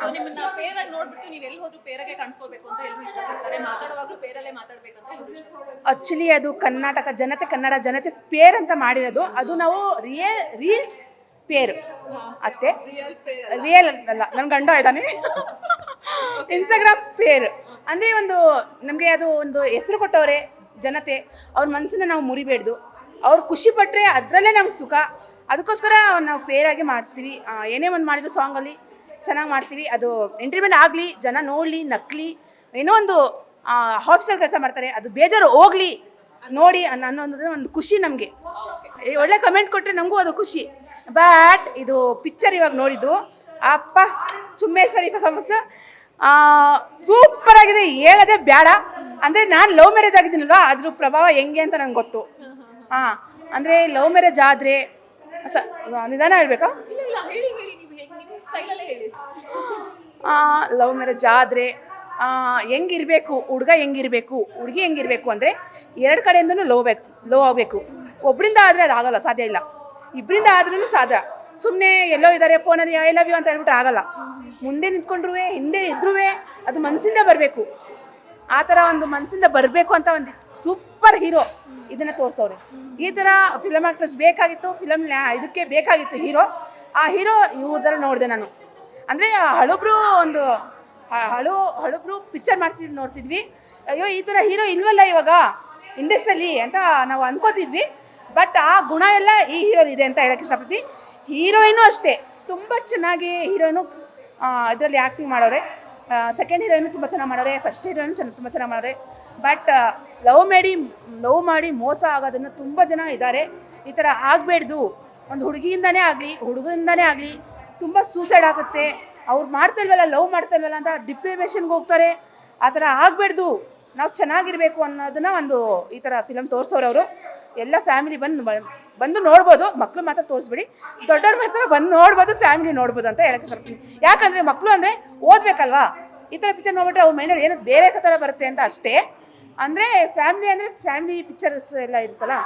So ನಿಮ್ಮನ್ನ ಪೇರಾಗಿ ನೋಡ್ಬಿಟ್ಟು ನೀವು ಎಲ್ಲಿ ಹೋದ್ರು ಪೇರಾಗೆ ಕಾಣಿಸ್ಕೋಬೇಕು ಅಂತ ಎಲ್ಲರೂ ಇಷ್ಟಪಡ್ತಾರೆ. ಮಾತಾಡುವಾಗಲೂ ಪೇರಲ್ಲೇ ಮಾತಾಡ್ಬೇಕಂತ ಎಲ್ಲರೂ ಇಷ್ಟಪಡ್ತಾರೆ. ಆಕ್ಚುಲಿ ಅದು ಕರ್ನಾಟಕ ಜನತೆ ಕನ್ನಡ ಜನತೆ ಪೇರ್ ಅಂತ ಮಾಡಿರೋದು. ಅದು ನಾವು ರಿಯಲ್ ರೀಲ್ಸ್ ಪೇರ್. ಅಷ್ಟೇ. ರಿಯಲ್ ಅಲ್ಲ. ನನ್ನ ಗಂಡ ಇದ್ದಾನೆ. Instagram pair. ಅಂದರೆ ಒಂದು ನಮಗೆ ಅದು ಒಂದು ಹೆಸರು ಕೊಟ್ಟವ್ರೆ ಜನತೆ. ಅವ್ರ ಮನಸ್ಸನ್ನ ನಾವು ಮುರಿಬೇಡ್ದು. ಅವ್ರು ಖುಷಿ ಪಟ್ಟರೆ ಅದರಲ್ಲೇ ನಮ್ಗೆ ಸುಖ. ಅದಕ್ಕೋಸ್ಕರ ನಾವು ಪೇರಾಗಿ ಮಾಡ್ತೀವಿ. ಏನೇ ಒಂದು ಮಾಡಿದ್ರು ಸಾಂಗಲ್ಲಿ ಚೆನ್ನಾಗಿ ಮಾಡ್ತೀವಿ. ಅದು ಎಂಟರ್ಟೈನ್ಮೆಂಟ್ ಆಗಲಿ, ಜನ ನೋಡಲಿ, ನಕ್ಲಿ, ಏನೋ ಒಂದು ಆಫೀಸಲ್ಲಿ ಕೆಲಸ ಮಾಡ್ತಾರೆ. ಅದು ಬೇಜಾರು ಹೋಗಲಿ ನೋಡಿ ಅನ್ನೋ ಒಂದು ಖುಷಿ ನಮಗೆ. ಒಳ್ಳೆ ಕಮೆಂಟ್ ಕೊಟ್ಟರೆ ನಮಗೂ ಅದು ಖುಷಿ. ಬಟ್ ಇದು ಪಿಕ್ಚರ್ ಇವಾಗ ನೋಡಿದ್ದು. ಅಪ್ಪ, ಚುಮ್ಮೇಶ್ವರಿ ಸಮಸ್ಯೆ ಸೂಪರ್ ಆಗಿದೆ. ಹೇಳೋದೇ ಬೇಡ ಅಂದರೆ ನಾನು ಲವ್ ಮ್ಯಾರೇಜ್ ಆಗಿದ್ದೀನಲ್ವಾ? ಅದ್ರ ಪ್ರಭಾವ ಹೆಂಗೆ ಅಂತ ನಂಗೆ ಗೊತ್ತು. ಹಾಂ ಅಂದರೆ ಲವ್ ಮ್ಯಾರೇಜ್ ಆದರೆ ಸ ನಿಧಾನ ಹೇಳಬೇಕಾ? ಲವ್ ಮ್ಯಾರೇಜ್ ಆದರೆ ಹೆಂಗಿರಬೇಕು ಹುಡುಗ ಹೆಂಗಿರಬೇಕು ಹುಡುಗಿ ಹೆಂಗಿರಬೇಕು ಅಂದರೆ ಎರಡು ಕಡೆಯಿಂದನೂ ಲವ್ ಬೇಕು ಲವ್ ಆಗಬೇಕು. ಒಬ್ಬರಿಂದ ಆದರೆ ಅದು ಆಗಲ್ಲ ಸಾಧ್ಯ ಇಲ್ಲ. ಇಬ್ಬರಿಂದ ಆದ್ರೂ ಸಾಧ್ಯ. ಸುಮ್ಮನೆ ಎಲ್ಲೋ ಇದ್ದಾರೆ ಫೋನಲ್ಲಿ ಐ ಲವ್ ಯು ಅಂತ ಹೇಳ್ಬಿಟ್ಟು ಆಗಲ್ಲ. ಮುಂದೆ ನಿಂತ್ಕೊಂಡ್ರೂ ಹಿಂದೆ ಇದ್ರೂ ಅದು ಮನಸ್ಸಿಂದ ಬರಬೇಕು. ಆ ಥರ ಒಂದು ಮನಸ್ಸಿಂದ ಬರಬೇಕು ಅಂತ ಒಂದು ಸೂಪರ್ ಹೀರೋ ಇದನ್ನ ತೋರಿಸೋರಿ ಈ ಥರ ಫಿಲಮ್ ಆಕ್ಟ್ರೆಸ್ ಬೇಕಾಗಿತ್ತು ಫಿಲಮ್ ಇದಕ್ಕೆ ಬೇಕಾಗಿತ್ತು ಹೀರೋ ಆ ಹೀರೋ ಇವ್ರದರ ನೋಡಿದೆ ನಾನು. ಅಂದರೆ ಹಳುಬ್ರು ಒಂದು, ಹಳು, ಹಳುಬ್ರು ಪಿಕ್ಚರ್ ಮಾಡ್ತಿದ್, ನೋಡ್ತಿದ್ವಿ. ಅಯ್ಯೋ, ಈ ಥರ ಹೀರೋ ಇಲ್ವಲ್ಲ ಇವಾಗ? ಇಂಡಸ್ಟ್ರಿಯಲ್ಲಿ ಅಂತ ನಾವು ಅನ್ಕೋತಿದ್ವಿ. ಬಟ್ ಆ ಗುಣ ಎಲ್ಲ ಈ ಹೀರೋ ಇದೆ ಅಂತ ಹೇಳಕ್ಕೆ ಇಷ್ಟಪಡ್ತೀನಿ. ಹೀರೋಯಿನೂ ಅಷ್ಟೇ. ತುಂಬ ಚೆನ್ನಾಗಿ ಹೀರೋಯಿನು ಇದರಲ್ಲಿ ಆ್ಯಕ್ಟಿಂಗ್ ಮಾಡೋರೆ. ಸೆಕೆಂಡ್ ಹೀರೋಯಿನ್ ತುಂಬ ಚೆನ್ನಾಗಿ ಮಾಡೋರೆ ಫಸ್ಟ್ ಹೀರೋಯಿನ್ ಚೆನ್ನಾಗಿ ತುಂಬ ಚೆನ್ನಾಗಿ ಮಾಡೋರೆ ಬಟ್ ಲವ್ ಮಾಡಿ ಲವ್ ಮಾಡಿ ಮೋಸ ಆಗೋದನ್ನು ತುಂಬ ಜನ ಇದ್ದಾರೆ ಈ ಥರ ಆಗಬೇಡ್ದು. ಒಂದು ಹುಡುಗಿಯಿಂದನೇ ಆಗಲಿ, ಹುಡುಗರಿಂದನೇ ಆಗಲಿ ತುಂಬ ಸೂಸೈಡ್ ಆಗುತ್ತೆ. ಅವ್ರು ಮಾಡ್ತಾ ಇಲ್ವಲ್ಲ ಲವ್ ಮಾಡ್ತಾ ಇಲ್ವಲ್ಲ ಅಂತ ಡಿಪ್ರೆಷನ್ಗೆ ಹೋಗ್ತಾರೆ. ಆ ಥರ ಆಗಬೇಡ್ದು. ನಾವು ಚೆನ್ನಾಗಿರಬೇಕು ಅನ್ನೋದನ್ನ ಒಂದು ಈ ಥರ ಫಿಲಮ್ ತೋರಿಸೋರವರು ಎಲ್ಲ ಫ್ಯಾಮಿಲಿ ಬಂದು ಬಂದು ನೋಡ್ಬೋದು ಮಕ್ಕಳು ಮಾತ್ರ ತೋರಿಸ್ಬಿಡಿ. ದೊಡ್ಡವ್ರ ಮಾತ್ರ ಬಂದು ನೋಡ್ಬೋದು ಫ್ಯಾಮಿಲಿ ನೋಡ್ಬೋದು ಅಂತ ಹೇಳಕ್ಕೆ ಸ್ವಲ್ಪ ಯಾಕಂದರೆ ಮಕ್ಕಳು ಅಂದರೆ ಓದಬೇಕಲ್ವಾ? ಈ ಥರ ಪಿಕ್ಚರ್ ನೋಡ್ಬಿಟ್ರೆ ಅವ್ರ ಮೈಂಡಲ್ಲಿ ಏನೋ ಬೇರೆ ಥರ ಬರುತ್ತೆ ಅಂತ ಅಷ್ಟೇ. ಅಂದರೆ ಫ್ಯಾಮಿಲಿ ಅಂದರೆ ಫ್ಯಾಮಿಲಿ ಪಿಕ್ಚರ್ಸ್ ಎಲ್ಲ ಇರುತ್ತಲ್ಲ,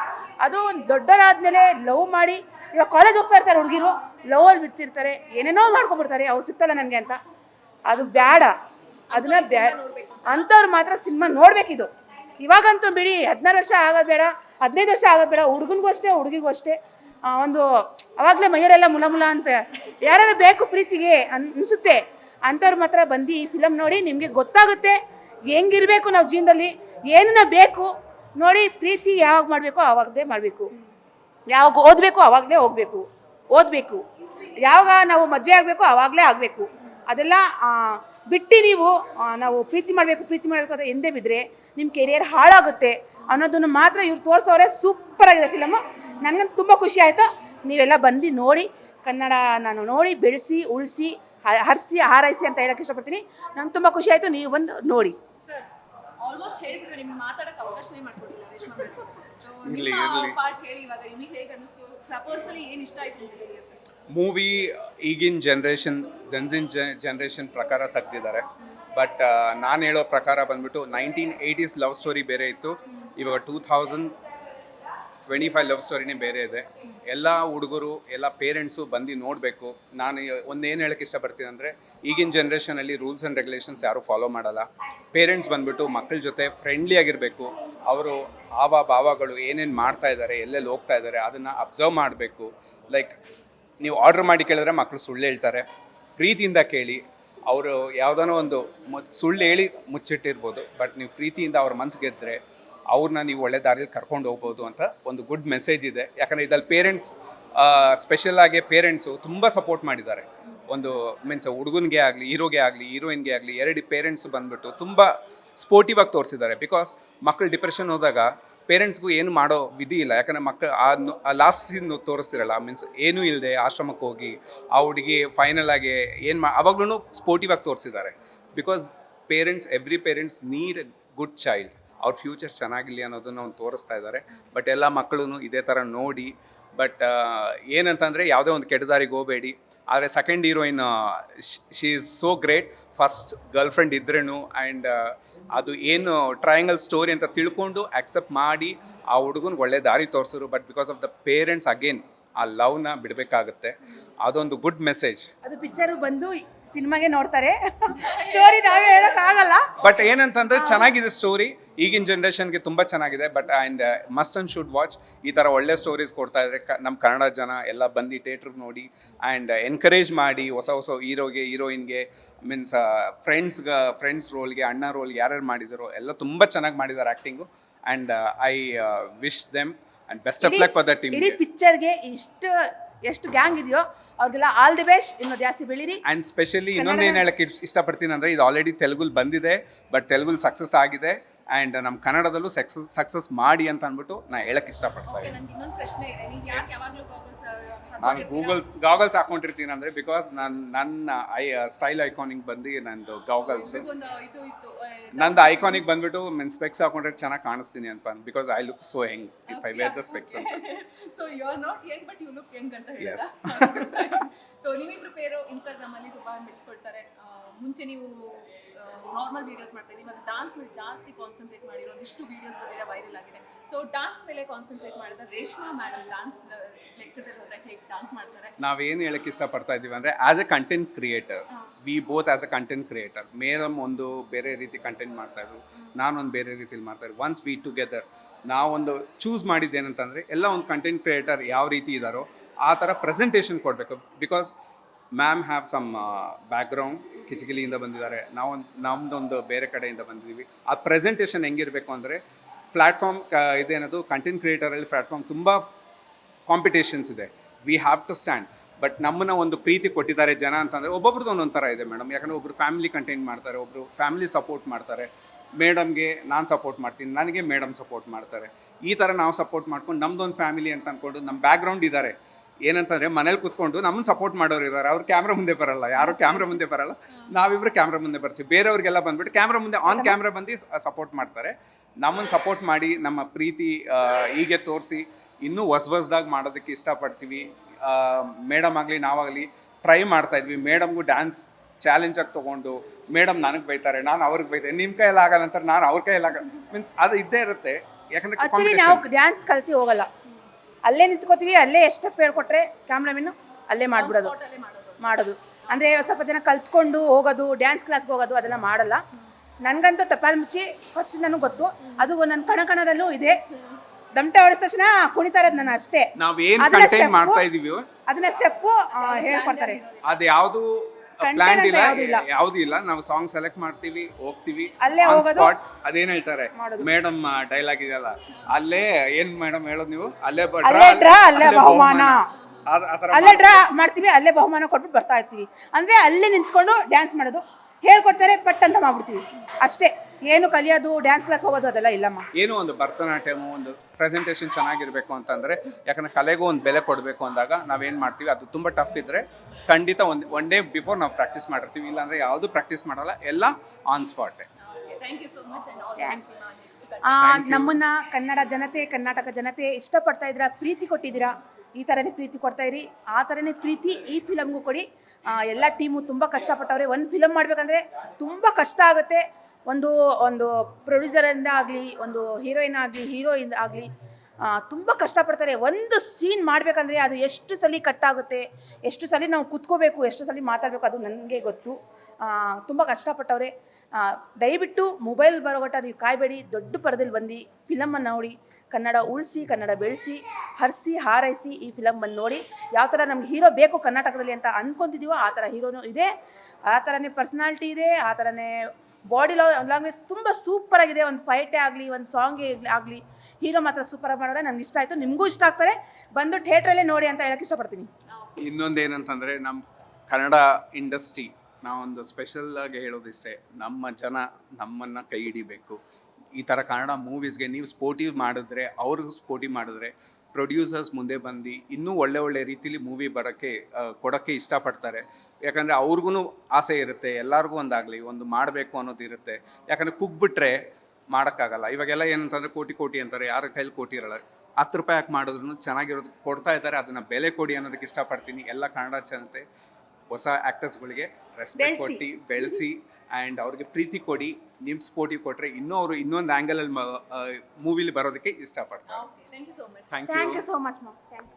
ಅದು ದೊಡ್ಡವರಾದ್ಮೇಲೆ ಲವ್ ಮಾಡಿ, ಇವಾಗ ಕಾಲೇಜ್ ಹೋಗ್ತಾ ಇರ್ತಾರೆ ಹುಡುಗಿರು ಲವಲ್ಲಿ ಬಿತ್ತಿರ್ತಾರೆ, ಏನೇನೋ ಮಾಡ್ಕೊಬಿಡ್ತಾರೆ ಅವ್ರು ಸಿಗ್ತಲ್ಲ ನನಗೆ ಅಂತ. ಅದು ಬೇಡ ಅದನ್ನ ಬ್ಯಾ ಅಂಥವ್ರು ಮಾತ್ರ ಸಿನಿಮಾ ನೋಡ್ಬೇಕಿದು. ಇವಾಗಂತೂ ಬಿಡಿ, ಹದಿನಾರು ವರ್ಷ ಆಗೋದು ಬೇಡ, ಹದಿನೈದು ವರ್ಷ ಆಗೋದು ಬೇಡ ಹುಡುಗನಿಗೂ ಅಷ್ಟೇ ಹುಡುಗಿಗೂ ಅಷ್ಟೇ ಒಂದು, ಅವಾಗಲೇ ಮೈಯರೆಲ್ಲ ಮುಲ ಮುಲ ಅಂತ ಯಾರು ಬೇಕು ಪ್ರೀತಿಗೆ ಅನ್ಸುತ್ತೆ. ಅಂಥವ್ರು ಮಾತ್ರ ಬಂದು ಈ ಫಿಲಮ್ ನೋಡಿ ನಿಮಗೆ ಗೊತ್ತಾಗುತ್ತೆ, ಹೆಂಗಿರಬೇಕು ನಾವು ಜೀವನದಲ್ಲಿ ಏನನ್ನ ಬೇಕು ನೋಡಿ ಪ್ರೀತಿ ಯಾವಾಗ ಮಾಡಬೇಕು ಆವಾಗದೇ ಮಾಡಬೇಕು. ಯಾವಾಗ ಓದಬೇಕು ಆವಾಗಲೇ ಹೋಗಬೇಕು. ಓದಬೇಕು. ಯಾವಾಗ ನಾವು ಮದುವೆ ಆಗಬೇಕು ಆವಾಗಲೇ ಆಗಬೇಕು. ಅದೆಲ್ಲ ಬಿಟ್ಟು ನೀವು ನಾವು ಪ್ರೀತಿ ಮಾಡಬೇಕು ಪ್ರೀತಿ ಮಾಡಬೇಕು ಅಂತ ಎಂದೇ ಬಿದ್ದರೆ ನಿಮ್ಮ ಕೆರಿಯರ್ ಹಾಳಾಗುತ್ತೆ ಅನ್ನೋದನ್ನು ಮಾತ್ರ ಇವ್ರು ತೋರಿಸೋರೆ ಸೂಪರ್ ಆಗಿದೆ ಫಿಲಮು ನನಗಂತೂ ತುಂಬ ಖುಷಿ ಆಯಿತು. ನೀವೆಲ್ಲ ಬಂದು ನೋಡಿ. ಕನ್ನಡ ನಾನು ನೋಡಿ ಬೆಳೆಸಿ ಉಳಿಸಿ ಹರಿಸಿ ಹಾರೈಸಿ ಅಂತ ಹೇಳಕ್ಕೆ ಇಷ್ಟಪಡ್ತೀನಿ. ನಂಗೆ ತುಂಬ ಖುಷಿ ಆಯಿತು. ನೀವು ಬಂದು ನೋಡಿ. ಮೂವಿ ಈಗಿನ ಜನ್ರೇಷನ್ ಜನ್ಸಿನ್ ಜನ್ರೇಷನ್ ಪ್ರಕಾರ ತೆಗ್ದಿದ್ದಾರೆ. ಬಟ್ ನಾನು ಹೇಳೋ ಪ್ರಕಾರ ಬಂದ್ಬಿಟ್ಟು ನೈನ್ಟೀನ್ ಏಯ್ಟೀಸ್ ಲವ್ ಸ್ಟೋರಿ ಬೇರೆ ಇತ್ತು. ಇವಾಗ two thousand twenty five love ಸ್ಟೋರಿನೇ ಬೇರೆ ಇದೆ. ಎಲ್ಲ ಹುಡುಗರು, ಎಲ್ಲ ಪೇರೆಂಟ್ಸು ಬಂದು ನೋಡಬೇಕು. ನಾನು ಒಂದೇನು ಹೇಳಕ್ಕೆ ಇಷ್ಟಪಡ್ತೀನಿ ಅಂದರೆ, ಈಗಿನ ಜನ್ರೇಷನಲ್ಲಿ ರೂಲ್ಸ್ ಆ್ಯಂಡ್ ರೆಗ್ಯುಲೇಷನ್ಸ್ ಯಾರೂ ಫಾಲೋ ಮಾಡಲ್ಲ. ಪೇರೆಂಟ್ಸ್ ಬಂದ್ಬಿಟ್ಟು ಮಕ್ಕಳ ಜೊತೆ ಫ್ರೆಂಡ್ಲಿ ಆಗಿರಬೇಕು. ಅವರು ಆವ ಭಾವಗಳು ಏನೇನು ಮಾಡ್ತಾ ಇದ್ದಾರೆ ಎಲ್ಲೆಲ್ಲಿ ಹೋಗ್ತಾ ಇದ್ದಾರೆ ಅದನ್ನು ಅಬ್ಸರ್ವ್ ಮಾಡಬೇಕು. ಲೈಕ್ ನೀವು ಆರ್ಡ್ರ್ ಮಾಡಿ ಕೇಳಿದ್ರೆ ಮಕ್ಕಳು ಸುಳ್ಳು ಹೇಳ್ತಾರೆ. ಪ್ರೀತಿಯಿಂದ ಕೇಳಿ, ಅವರು ಯಾವುದಾನೋ ಒಂದು ಸುಳ್ಳು ಹೇಳಿ ಮುಚ್ಚಿಟ್ಟಿರ್ಬೋದು ಬಟ್ ನೀವು ಪ್ರೀತಿಯಿಂದ ಅವ್ರ ಮನ್ಸು ಗೆದ್ದರೆ ಅವ್ರನ್ನ ನೀವು ಒಳ್ಳೆ ದಾರಿಯಲ್ಲಿ ಕರ್ಕೊಂಡು ಹೋಗ್ಬೋದು ಅಂತ ಒಂದು ಗುಡ್ ಮೆಸೇಜ್ ಇದೆ. ಯಾಕಂದರೆ ಇದರಲ್ಲಿ ಪೇರೆಂಟ್ಸ್ ಸ್ಪೆಷಲ್ ಆಗಿ ಪೇರೆಂಟ್ಸು ತುಂಬ ಸಪೋರ್ಟ್ ಮಾಡಿದ್ದಾರೆ. ಒಂದು ಮೀನ್ಸ್ ಹುಡುಗನಿಗೆ ಆಗಲಿ, ಹೀರೋಗೆ ಆಗಲಿ ಹೀರೋಯಿನ್ಗೆ ಆಗಲಿ, ಎರಡು ಪೇರೆಂಟ್ಸ್ ಬಂದುಬಿಟ್ಟು ತುಂಬ ಸ್ಪೋರ್ಟಿವ್ ಆಗಿ ತೋರಿಸಿದ್ದಾರೆ. ಬಿಕಾಸ್ ಮಕ್ಕಳು ಡಿಪ್ರೆಷನ್ ಹೋದಾಗ ಪೇರೆಂಟ್ಸ್ಗೂ ಏನು ಮಾಡೋ ವಿಧಿ ಇಲ್ಲ. ಯಾಕಂದರೆ ಮಕ್ಕಳು ಆ ಲಾಸ್ಟ್ ಸೀನ್ ತೋರಿಸ್ತಿರಲ್ಲ ಮೀನ್ಸ್ ಏನೂ ಇಲ್ಲದೆ ಆಶ್ರಮಕ್ಕೆ ಹೋಗಿ ಆ ಹುಡುಗಿ ಫೈನಲ್ ಆಗಿ ಏನು ಮಾ ಅವಾಗ್ಲೂ ಸ್ಪೋರ್ಟಿವ್ ಆಗಿ ತೋರಿಸಿದ್ದಾರೆ. Because parents every parents need good child ಅವ್ರ ಫ್ಯೂಚರ್ ಚೆನ್ನಾಗಿಲ್ಲ ಅನ್ನೋದನ್ನು ಅವ್ನು ತೋರಿಸ್ತಾ ಇದ್ದಾರೆ ಬಟ್ ಎಲ್ಲ ಮಕ್ಕಳು ಇದೇ ಥರ ನೋಡಿ ಬಟ್ ಏನಂತಂದರೆ ಯಾವುದೇ ಒಂದು ಕೆಟ್ಟದಾರಿಗೆ ಹೋಗಬೇಡಿ. ಆದರೆ second heroine she is so great first girlfriend ಇದ್ರೂ ಆ್ಯಂಡ್ ಅದು ಏನು ಟ್ರಯಾಂಗಲ್ ಸ್ಟೋರಿ ಅಂತ ತಿಳ್ಕೊಂಡು ಆಕ್ಸೆಪ್ಟ್ ಮಾಡಿ ಆ ಹುಡುಗನ ಒಳ್ಳೆ ದಾರಿ ತೋರಿಸಿದ್ರು. But because of the parents again ಆ ಲವ್ನ ಬಿಡಬೇಕಾಗುತ್ತೆ. ಅದೊಂದು ಗುಡ್ ಮೆಸೇಜ್ ಅದು ಪಿಕ್ಚರ್ ಬಂದು ಸಿನಿಮಾಗೆ ನೋಡ್ತಾರೆ. ಸ್ಟೋರಿ ನಾವೇ ಹೇಳೋಕ್ಕಾಗಲ್ಲ ಬಟ್ ಏನಂತಂದ್ರೆ ಚೆನ್ನಾಗಿದೆ ಸ್ಟೋರಿ ಈಗಿನ ಜನ್ರೇಷನ್ಗೆ ತುಂಬ ಚೆನ್ನಾಗಿದೆ. But and must and should watch ಈ ಥರ ಒಳ್ಳೆ ಸ್ಟೋರೀಸ್ ಕೊಡ್ತಾ ಇದ್ರೆ ನಮ್ಮ ಕನ್ನಡ ಜನ ಎಲ್ಲ ಬಂದು ಥಿಯೇಟ್ರಿಗೆ ನೋಡಿ ಆ್ಯಂಡ್ ಎನ್ಕರೇಜ್ ಮಾಡಿ ಹೊಸ ಹೊಸ ಹೀರೋಗೆ ಹೀರೋಯಿನ್ಗೆ ಮೀನ್ಸ್ ಫ್ರೆಂಡ್ಸ್ಗೆ ಫ್ರೆಂಡ್ಸ್ ರೋಲ್ಗೆ ಅಣ್ಣ ರೋಲ್ಗೆ ಯಾರ್ಯಾರು ಮಾಡಿದಾರೋ ಎಲ್ಲ ತುಂಬ ಚೆನ್ನಾಗಿ ಮಾಡಿದ್ದಾರೆ acting and I wish them and best of luck for the team ಇಡೀ ಪಿಕ್ಚರ್ಗೆ ಇಷ್ಟು ಎಷ್ಟು ಗ್ಯಾಂಗ್ ಇದೆಯೋ ಅವ್ರಿಗೆಲ್ಲ ಆಲ್ ದಿ ಬೆಸ್ಟ್ ಇನ್ನೂ ಜಾಸ್ತಿ ಬೆಳೀರಿ. ಆ್ಯಂಡ್ ಸ್ಪೆಷಲಿ ಇನ್ನೊಂದು ಏನು ಹೇಳಕ್ಕೆ ಇಷ್ಟ- ಇಷ್ಟಪಡ್ತೀನಿ ಅಂದರೆ ಇದು ಆಲ್ರೆಡಿ ತೆಲುಗುಲ್ ಬಂದಿದೆ ಬಟ್ ತೆಲುಗುಲ್ ಸಕ್ಸಸ್ ಆಗಿದೆ. ಆ್ಯಂಡ್ ನಮ್ಮ ಕನ್ನಡದಲ್ಲೂ ಸಕ್ಸಸ್ ಸಕ್ಸಸ್ ಮಾಡಿ ಅಂತ ಅಂದ್ಬಿಟ್ಟು ನಾ ಹೇಳಕ್ಕೆ ಇಷ್ಟಪಡ್ತಾ ಇದ್ದೀನಿ. ನಾನು ಗೂಗಲ್ಸ್ ಗಾಗಲ್ಸ್ ಹಾಕೊಂಡಿರ್ತೀನಿ ಅಂದರೆ ಬಿಕಾಸ್ ನಾನು ನನ್ನ ಐ ಸ್ಟೈಲ್ ಐಕಾನಿಕ್ ಬಂದು ನಂದು ಗಾಗಲ್ಸ್ ನಂದು ಐಕಾನಿಕ್ ಬಂದ್ಬಿಟ್ಟು ಮೀನ್ ಸ್ಪೆಕ್ಸ್ ಹಾಕೊಂಡ್ರೆ ಚೆನ್ನಾಗಿ ಕಾಣಿಸ್ತೀನಿ ಅಂತ ಬಿಕಾಸ್ ಐ ಲುಕ್ ಸೋ ಹೆಂಗ್ if I wear the specs ಅಂತ. ಎಸ್. ಸೊ ನೀವಿಬ್ರು ಪೇರು ಇನ್ಸ್ಟಾಗ್ರಾಮ್ ಅಲ್ಲಿ ತುಂಬಾ ಮೆಚ್ಕೊಳ್ತಾರೆ. ಮುಂಚೆ ನೀವು ನಾರ್ಮಲ್ ವೀಡಿಯೋಸ್ ಮಾಡ್ತಾ ಇದ್ದೀವಿ ಇವಾಗ ಡಾನ್ಸ್ ಮೇಲೆ ಜಾಸ್ತಿ ಕಾನ್ಸಂಟ್ರೇಟ್ ಮಾಡಿರೋ ಒಂದಿಷ್ಟು ವೀಡಿಯೋಸ್ ಬಂದಿದೆ ವೈರಲ್ ಆಗಿದೆ. ಸೊ ಡಾನ್ಸ್ ಮೇಲೆ ಕಾನ್ಸಂಟ್ರೇಟ್ ಮಾಡಿದ್ರೆ ರೇಷ್ಮಾ ಮೇಡಮ್ ಡಾನ್ಸ್ ಲೆಕ್ಕದಲ್ಲಿ ಹೋದ್ರೆ ಹೇಗೆ ಡಾನ್ಸ್ ಮಾಡ್ತಾರೆ? ನಾವೇನು ಹೇಳಕ್ಕೆ ಇಷ್ಟಪಡ್ತಾ ಇದ್ದೀವಿ ಅಂದರೆ as a content creator we both as a content creator madam ಒಂದು ಬೇರೆ ರೀತಿ ಕಂಟೆಂಟ್ ಮಾಡ್ತಾ ಇದ್ರು ನಾನೊಂದು ಬೇರೆ ರೀತಿಲಿ ಮಾಡ್ತಾ ಇದ್ರು. ಒನ್ಸ್ ವಿ ಟುಗೆದರ್ ನಾವೊಂದು ಚೂಸ್ ಮಾಡಿದ್ದೇನಂತಂದರೆ ಎಲ್ಲ ಒಂದು ಕಂಟೆಂಟ್ ಕ್ರಿಯೇಟರ್ ಯಾವ ರೀತಿ ಇದ್ದಾರೋ ಆ ಥರ ಪ್ರೆಸೆಂಟೇಷನ್ ಕೊಡಬೇಕು. Because ma'am have some background ಕಿಚಗಿಲಿಯಿಂದ ಬಂದಿದ್ದಾರೆ ನಾವು ನಮ್ಮದೊಂದು ಬೇರೆ ಕಡೆಯಿಂದ ಬಂದಿದ್ದೀವಿ ಆ ಪ್ರೆಸೆಂಟೇಷನ್ ಹೆಂಗಿರಬೇಕು ಅಂದರೆ ಪ್ಲ್ಯಾಟ್ಫಾರ್ಮ್ ಇದೇನದು ಕಂಟೆಂಟ್ ಕ್ರಿಯೇಟರಲ್ಲಿ ಪ್ಲ್ಯಾಟ್ಫಾರ್ಮ್ ತುಂಬ ಕಾಂಪಿಟೇಷನ್ಸ್ ಇದೆ we have to stand but ನಮ್ಮನ್ನ ಒಂದು ಪ್ರೀತಿ ಕೊಟ್ಟಿದ್ದಾರೆ ಜನ ಅಂತಂದರೆ ಒಬ್ಬೊಬ್ರದ್ದು ಒಂದೊಂದು ಥರ ಇದೆ ಮೇಡಮ್ ಯಾಕಂದರೆ ಒಬ್ಬರು ಫ್ಯಾಮಿಲಿ ಕಂಟೆಂಟ್ ಮಾಡ್ತಾರೆ ಒಬ್ಬರು ಫ್ಯಾಮಿಲಿ ಸಪೋರ್ಟ್ ಮಾಡ್ತಾರೆ ಮೇಡಮ್ಗೆ ನಾನು ಸಪೋರ್ಟ್ ಮಾಡ್ತೀನಿ ನನಗೆ ಮೇಡಮ್ ಸಪೋರ್ಟ್ ಮಾಡ್ತಾರೆ ಈ ಥರ ನಾವು ಸಪೋರ್ಟ್ ಮಾಡ್ಕೊಂಡು ನಮ್ದೊಂದು ಫ್ಯಾಮಿಲಿ ಅಂತ ಅಂದ್ಕೊಂಡು ನಮ್ಮ ಬ್ಯಾಕ್ಗ್ರೌಂಡ್ ಇದ್ದಾರೆ ಏನಂತಂದರೆ ಮನೇಲಿ ಕೂತ್ಕೊಂಡು ನಮ್ಮನ್ನ ಸಪೋರ್ಟ್ ಮಾಡೋರು ಇದ್ದಾರೆ ಅವ್ರು ಕ್ಯಾಮ್ರಾ ಮುಂದೆ ಬರಲ್ಲ. ಯಾರು ಕ್ಯಾಮ್ರಾ ಮುಂದೆ ಬರಲ್ಲ. ನಾವಿಬ್ರು ಕ್ಯಾಮ್ರಾ ಮುಂದೆ ಬರ್ತೀವಿ. ಬೇರೆಯವ್ರಿಗೆಲ್ಲ ಬಂದ್ಬಿಟ್ಟು ಕ್ಯಾಮ್ರಾ ಮುಂದೆ ಆನ್ ಕ್ಯಾಮ್ರಾ ಬಂದು ಸಪೋರ್ಟ್ ಮಾಡ್ತಾರೆ. ನಮ್ಮನ್ನ ಸಪೋರ್ಟ್ ಮಾಡಿ ನಮ್ಮ ಪ್ರೀತಿ ಹೀಗೆ ತೋರಿಸಿ ಇನ್ನೂ ಹೊಸ ಹೊಸ್ದಾಗಿ ಮಾಡೋದಕ್ಕೆ ಇಷ್ಟಪಡ್ತೀವಿ. ಮೇಡಮ್ ಆಗಲಿ ನಾವಾಗಲಿ ಟ್ರೈ ಮಾಡ್ತಾ ಇದ್ವಿ. ಮೇಡಮ್ಗೂ ಡ್ಯಾನ್ಸ್ ಚಾಲೆಂಜಾಗಿ ತೊಗೊಂಡು ಮೇಡಮ್ ನನಗೆ ಬೈತಾರೆ ನಾನು ಅವ್ರಿಗೆ ಬೈತಾರೆ ನಿಮ್ಮ ಕೈಯಲ್ಲಿ ಆಗಲ್ಲ ಅಂತಾರೆ ನಾನು ಅವ್ರ ಕೈಯಲ್ಲಿ ಆಗಲ್ಲ ಮೀನ್ಸ್ ಅದು ಇದ್ದೇ ಇರುತ್ತೆ. ಯಾಕಂದ್ರೆ ನಾವು ಡ್ಯಾನ್ಸ್ ಕಲ್ತಿ ಹೋಗಲ್ಲ. ಅಲ್ಲೇ ನಿಂತ್ಕೋತೀವಿ ಅಲ್ಲೇ ಎಷ್ಟು ಸ್ಟೆಪ್ ಹೇಳ್ಕೊಟ್ರೆ ಕ್ಯಾಮ್ರಾ ಅಲ್ಲೇ ಮಾಡ್ಬಿಡೋದು. ಮಾಡೋದು. ಅಂದರೆ ಸ್ವಲ್ಪ ಜನ ಕಲ್ತ್ಕೊಂಡು ಹೋಗೋದು ಡ್ಯಾನ್ಸ್ ಕ್ಲಾಸ್ಗೆ ಹೋಗೋದು ಅದೆಲ್ಲ ಮಾಡಲ್ಲ. ನನಗಂತೂ ಟಪಾಲ್ ಮುಚ್ಚಿ ಫಸ್ಟ್ ನನಗೆ ಗೊತ್ತು. ಅದು ನನ್ನ ಕಣ ಕಣದಲ್ಲೂ ಇದೆ. ದಮಟೆ ಹೊಡೆದ ತಕ್ಷಣ ಕುಣಿತಾ ಇರೋದು ನಾನು ಅಷ್ಟೇ. ನಾವೇನು ಮಾಡ್ತಾ ಇದೀವಿ? ಅದನ್ನ ಸ್ಟೆಪ್ಪು ಹೇಳ್ಕೊಡ್ತಾರೆ. ಅದು ಯಾವುದು ಪ್ಲಾನ್ ಇಲ್ಲ. ಯಾವ್ದು ಇಲ್ಲ. ಯಾವ್ದು ಇಲ್ಲ. ನಾವು ಸಾಂಗ್ ಸೆಲೆಕ್ಟ್ ಮಾಡ್ತೀವಿ ಹೋಗ್ತೀವಿ. ಅಲ್ಲೇ ಆನ್ ಹೋಗೋದು, ಸ್ಪಾಟ್ ಅದೇನ್ ಹೇಳ್ತಾರೆ? ಮಾಡೋದು. ಮೇಡಮ್ ಡೈಲಾಗ್ ಇದೆಯಲ್ಲ? ಅಲ್ಲೇ ಏನ್ ಮೇಡಮ್ ಹೇಳೋದು ನೀವು? ಅಲ್ಲೇ ಬ- ಅಲ್ಲೇ draw, ಅಲ್ಲೇ ಬಹುಮಾನ. ಆ- ಆ ಥರ ಅಲ್ಲೇ ಡ್ರಾ ಮಾಡ್ತೀವಿ ಅಲ್ಲೇ ಬಹುಮಾನ ಕೊಟ್ಬಿಟ್ಟು ಬರ್ತಾ ಇರ್ತೀವಿ. ಅಂದ್ರೆ ಅಲ್ಲೇ ನಿಂತ್ಕೊಂಡು ಡ್ಯಾನ್ಸ್ ಮಾಡೋದು. ಹೇಳ್ಕೊಡ್ತಾರೆ ಪಟ್ ಅಂತ ಮಾಡ್ಬಿಡ್ತೀವಿ. ಅಷ್ಟೇ. ಏನು ಕಲಿಯೋದು ಡ್ಯಾನ್ಸ್ ಕ್ಲಾಸ್ ಹೋಗೋದು ಅದೆಲ್ಲ ಇಲ್ಲಮ್ಮ. ಏನು ಒಂದು ಭರತನಾಟ್ಯಮ್ ಒಂದು ಪ್ರೆಸೆಂಟೇಷನ್ ಚೆನ್ನಾಗಿರ್ಬೇಕು ಅಂತಂದ್ರೆ ಯಾಕಂದ್ರೆ ಕಲೆಗೂ ಒಂದು ಬೆಲೆ ಕೊಡಬೇಕು ಅಂದಾಗ ನಾವೇನು ಮಾಡ್ತೀವಿ ಅದು ತುಂಬಾ ಟಫ್ ಇದ್ರೆ ಖಂಡಿತ ಒಂದು ಒನ್ ಡೇ ಬಿಫೋರ್ ನಾವು ಪ್ರಾಕ್ಟೀಸ್ ಮಾಡಿರ್ತೀವಿ ಇಲ್ಲಾಂದರೆ ಯಾವುದು ಪ್ರಾಕ್ಟೀಸ್ ಮಾಡಲ್ಲ ಎಲ್ಲ on spot thank you so much and all next ಆ, ನಮ್ಮನ್ನ ಕನ್ನಡ ಜನತೆ ಕರ್ನಾಟಕ ಜನತೆ ಇಷ್ಟಪಡ್ತಾ ಇದ್ದೀರಾ ಪ್ರೀತಿ ಕೊಟ್ಟಿದ್ದೀರಾ ಈ ಥರನೇ ಪ್ರೀತಿ ಕೊಡ್ತಾ ಇರಿ ಆ ಥರನೇ ಪ್ರೀತಿ ಈ ಫಿಲಮ್ಗೂ ಕೊಡಿ. ಎಲ್ಲ ಟೀಮು ತುಂಬ ಕಷ್ಟಪಟ್ಟವ್ರೆ ಒಂದು ಫಿಲಮ್ ಮಾಡಬೇಕಂದ್ರೆ ತುಂಬ ಕಷ್ಟ ಆಗುತ್ತೆ. ಒಂದು ಒಂದು ಪ್ರೊಡ್ಯೂಸರಿಂದ ಆಗಲಿ, ಒಂದು ಹೀರೋಯಿನ್ ಆಗಲಿ ಹೀರೋಯಿನ್ ಆಗಲಿ ತುಂಬ ಕಷ್ಟಪಡ್ತಾರೆ. ಒಂದು ಸೀನ್ ಮಾಡಬೇಕಂದ್ರೆ ಅದು ಎಷ್ಟು ಸಲ ಕಟ್ಟಾಗುತ್ತೆ, ಎಷ್ಟು ಸಲ ನಾವು ಕುತ್ಕೋಬೇಕು, ಎಷ್ಟು ಸಲ ಮಾತಾಡಬೇಕು ಅದು ನನಗೆ ಗೊತ್ತು. ತುಂಬ ಕಷ್ಟಪಟ್ಟವ್ರೆ. ದಯವಿಟ್ಟು ಮೊಬೈಲ್ ಬರೋಗಟ್ಟ ನೀವು ಕಾಯಬೇಡಿ. ದೊಡ್ಡ ಪರದಲ್ಲಿ ಬಂದು ಫಿಲಮನ್ನು ನೋಡಿ, ಕನ್ನಡ ಉಳಿಸಿ, ಕನ್ನಡ ಬೆಳೆಸಿ, ಹರಿಸಿ, ಹಾರೈಸಿ ಈ ಫಿಲಮ್ ಬಂದು ನೋಡಿ, ಯಾವ ಥರ ನಮ್ಗೆ ಹೀರೋ ಬೇಕು ಕರ್ನಾಟಕದಲ್ಲಿ ಅಂತ ಅಂದ್ಕೊತಿದ್ದೀವೋ ಆ ಥರ ಹೀರೋನು ಇದೆ. ಆ ಥರನೇ ಪರ್ಸ್ನಾಲ್ಟಿ ಇದೆ, ಆ ಥರನೇ ಬಾಡಿ ಲ್ಯಾಂಗ್ವೇಜ್ ತುಂಬ ಸೂಪರಾಗಿದೆ ಒಂದು ಫೈಟೇ ಆಗಲಿ, ಒಂದು ಸಾಂಗೇ ಆಗಲಿ ಹೀರೋ ಮಾತ್ರ ಸೂಪರಾಗಿ ಮಾಡೋರೆ. ನನಗೆ ಇಷ್ಟ ಆಯಿತು. ನಿಮಗೂ ಇಷ್ಟ ಆಗ್ತಾರೆ. ಬಂದು ಥಿಯೇಟ್ರಲ್ಲೇ ನೋಡಿ ಅಂತ ಹೇಳಕ್ಕೆ ಇಷ್ಟಪಡ್ತೀನಿ. ಇನ್ನೊಂದು ಏನಂತಂದರೆ ನಮ್ಮ ಕನ್ನಡ ಇಂಡಸ್ಟ್ರಿ ನಾವೊಂದು ಸ್ಪೆಷಲ್ ಆಗಿ ಹೇಳೋದಿಷ್ಟೇ, ನಮ್ಮ ಜನ ನಮ್ಮನ್ನ ಕೈ ಹಿಡಿಬೇಕು. ಈ ಥರ ಕನ್ನಡ ಮೂವೀಸ್ಗೆ ನೀವು ಸ್ಪೋರ್ಟಿವ್ ಮಾಡಿದ್ರೆ, ಅವ್ರಿಗೂ ಸ್ಪೋರ್ಟಿವ್ ಮಾಡಿದ್ರೆ ಪ್ರೊಡ್ಯೂಸರ್ಸ್ ಮುಂದೆ ಬಂದು ಇನ್ನೂ ಒಳ್ಳೆ ಒಳ್ಳೆ ರೀತಿಲಿ ಮೂವಿ ಬರೋಕ್ಕೆ ಕೊಡೋಕ್ಕೆ ಇಷ್ಟಪಡ್ತಾರೆ. ಯಾಕಂದರೆ ಅವ್ರಿಗೂ ಆಸೆ ಇರುತ್ತೆ ಎಲ್ಲರಿಗೂ ಒಂದಾಗಲಿ ಒಂದು ಮಾಡಬೇಕು ಅನ್ನೋದು ಇರುತ್ತೆ. ಯಾಕಂದರೆ ಕುಗ್ಬಿಟ್ರೆ ಮಾಡೋಕ್ಕಾಗಲ್ಲ. ಇವಾಗೆಲ್ಲ ಏನಂತಂದರೆ ಕೋಟಿ ಕೋಟಿ ಅಂತಾರೆ ಯಾರ ಕೈಲಿ ಕೋಟಿ ಇರಲ್ಲ. ಹತ್ತು ರೂಪಾಯಿ ಹಾಕಿ ಮಾಡಿದ್ರು ಚೆನ್ನಾಗಿರೋದು ಕೊಡ್ತಾ ಇದ್ದಾರೆ ಅದನ್ನು ಬೆಲೆ ಕೊಡಿ ಅನ್ನೋದಕ್ಕೆ ಇಷ್ಟಪಡ್ತೀನಿ. ಎಲ್ಲ ಕನ್ನಡ ಜನತೆ ಹೊಸ ಆ್ಯಕ್ಟರ್ಸ್ಗಳಿಗೆ ರೆಸ್ಪೆಕ್ಟ್. ಕೊಟ್ಟು ಬೆಳೆಸಿ ಆ್ಯಂಡ್ ಅವ್ರಿಗೆ ಪ್ರೀತಿ ಕೊಡಿ. ನಿಮ್ಮ ಸ್ಪೋರ್ಟಿಗೆ ಕೊಟ್ಟರೆ ಇನ್ನೂ ಅವರು ಇನ್ನೊಂದು ಆ್ಯಂಗಲಲ್ಲಿ ಮೂವಿಲಿ ಬರೋದಕ್ಕೆ ಇಷ್ಟಪಡ್ತಾರೆ. Thank you so much. Thank you. Thank you so much, mom. Thank you.